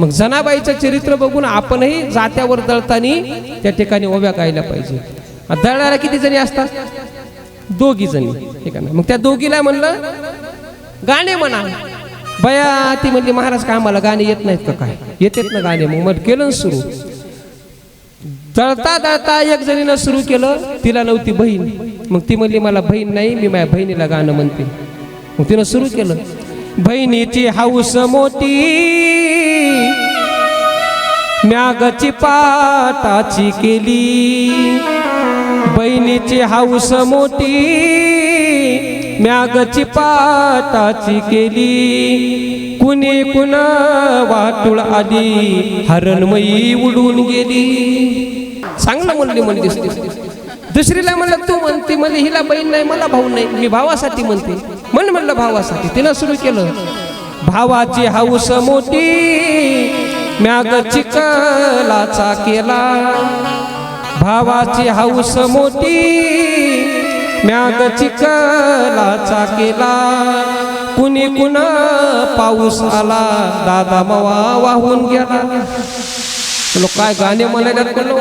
मग जनाबाईचं चरित्र बघून आपणही जात्यावर दळतानी त्या ठिकाणी उभ्या गायला पाहिजे. दळणाऱ्या किती जणी असतात? दोघी जणी. ठीक आहे मग त्या दोघीला म्हणलं गाणे म्हणा. बया ती म्हणली महाराज का आम्हाला गाणे येत नाहीत का काय? येतेत ना गाणे. मग मग केलं सुरू. दळता दळता एक जणीनं सुरू केलं तिला नव्हती बहीण. मग ती म्हणली मला बहीण नाही मी माझ्या बहिणीला गाणं म्हणते. मग तिनं सुरू केलं. बहिणीची हाऊस मोठी म्यागची पाटाची केली. बहिणीची हाऊस मोठी. म्यागची पाटाची केली. कुणी कुण वाटूळ आली. हरणमयी उडून गेली. चांगलं म्हणली म्हणली दुसरीला म्हणलं तू म्हणते म्हणजे हिला बहीण नाही मला भाऊ नाही. मी भावासाठी म्हणते. म्हण म्हणलं भावासाठी. तिनं सुरू केलं. भावाची हाऊस मोठी. म्याग चिकलाचा केला. भावाची हाऊस मोठी म्याग चिकलाचा केला. कुणी कुण पाऊस आला दादा मवा वाहून गेला. लोक काय गाणे म्हणायला म्हणलो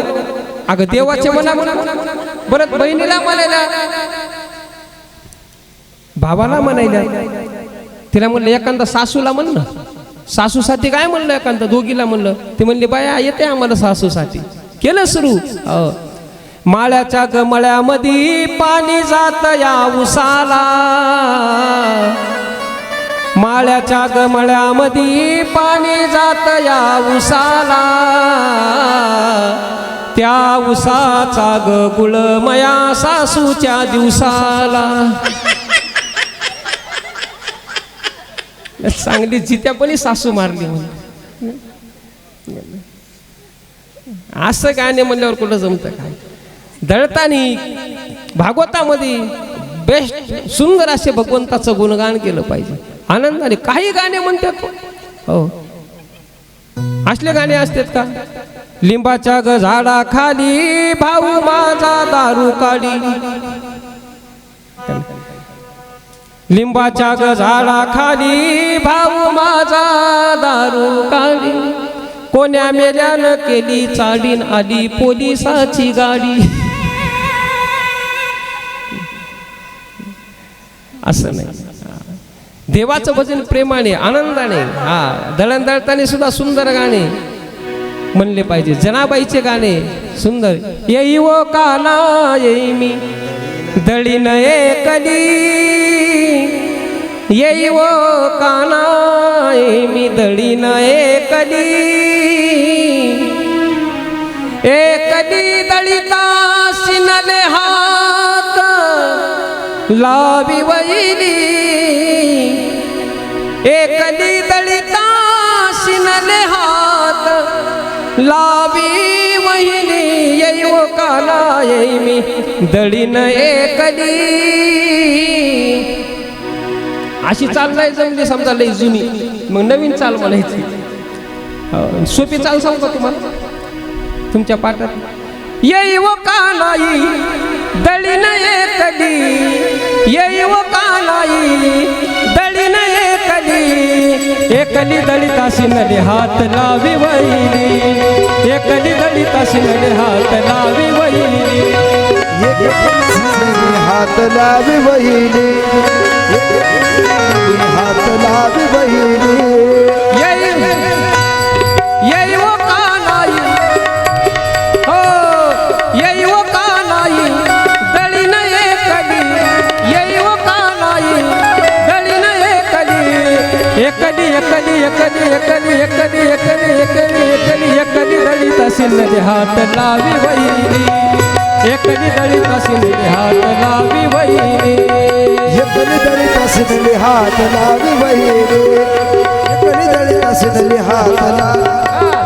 अगं देवाचे म्हणा. म्हणा बहिणीला म्हणायला भावाला म्हणायला तिला म्हणलं एखादा सासूला म्हण ना. सासूसाठी काय म्हणलं एखादा दोघीला म्हणलं. ते म्हणले बाया येते आम्हाला सासूसाठी केलं सुरू. माळ्याच्या गमळ्यामध्ये पाणी जात या उसाला. माळ्याच्या गमळ्यामध्ये पाणी जात या उसाला. त्या उसाचा ग गुळमया सासूच्या दिवसाला. चांगली जित्यापणी सासू मारली म्हणून. असं गाणे म्हणल्यावर कुठं जमतं काय? दळतानी भागवतामध्ये बेस्ट सुंदर असे भगवंताचं गुणगान केलं पाहिजे. आनंदाने काही गाणे म्हणतात. हो. असले गाणे असतात का? लिंबाच्या ग झाडा खाली भाऊ माझा दारू काढी. लिंबाच्या ग झाडा खाली भाऊ माझा दारू काढी कोण्या मेल्यानं केली चाडीन आली पोलिसाची गाडी. असं नाही. देवाचं भजन प्रेमाने आनंदाने हा दळण दळताना सुद्धा सुंदर गाणे म्हणले पाहिजे. जनाबाईचे गाणे सुंदर. येई वो काना येई मी दळीन एकली येई वो काना मी दळीन एकली. एकली दळिता शिनले हात लावी वैली एकली दळिता शिनले हात लावी वहिली येईव वो येई मी दळीन एकली. अशी चाल नाही जमली समजा लई जुनी. मग नवीन चाल म्हणायची. सोपी चाल सांगतो तुम्हाला. तुमच्या पाठात. येई व का नाही दळी नये कधी येई व का नाही दळी नये कधी एकली दळिताशी नली हात लावी वही एकली दळिताशी नली हात लावी वही हात लावी वही हात लावी बहिणी येई येई व कानाई हो येई व कानाई दळीन एकली येई व कानाई दळीन एकली एकली एकली एकली एकली एकली एकली एकली एकली एकली दळीत शिंदे हात लावी वैली एकली दळीत शिंदे हात लावी वैली एकली दळीत असलेली हात लावी बहिणी एकली दळीत असलेली हात लावी.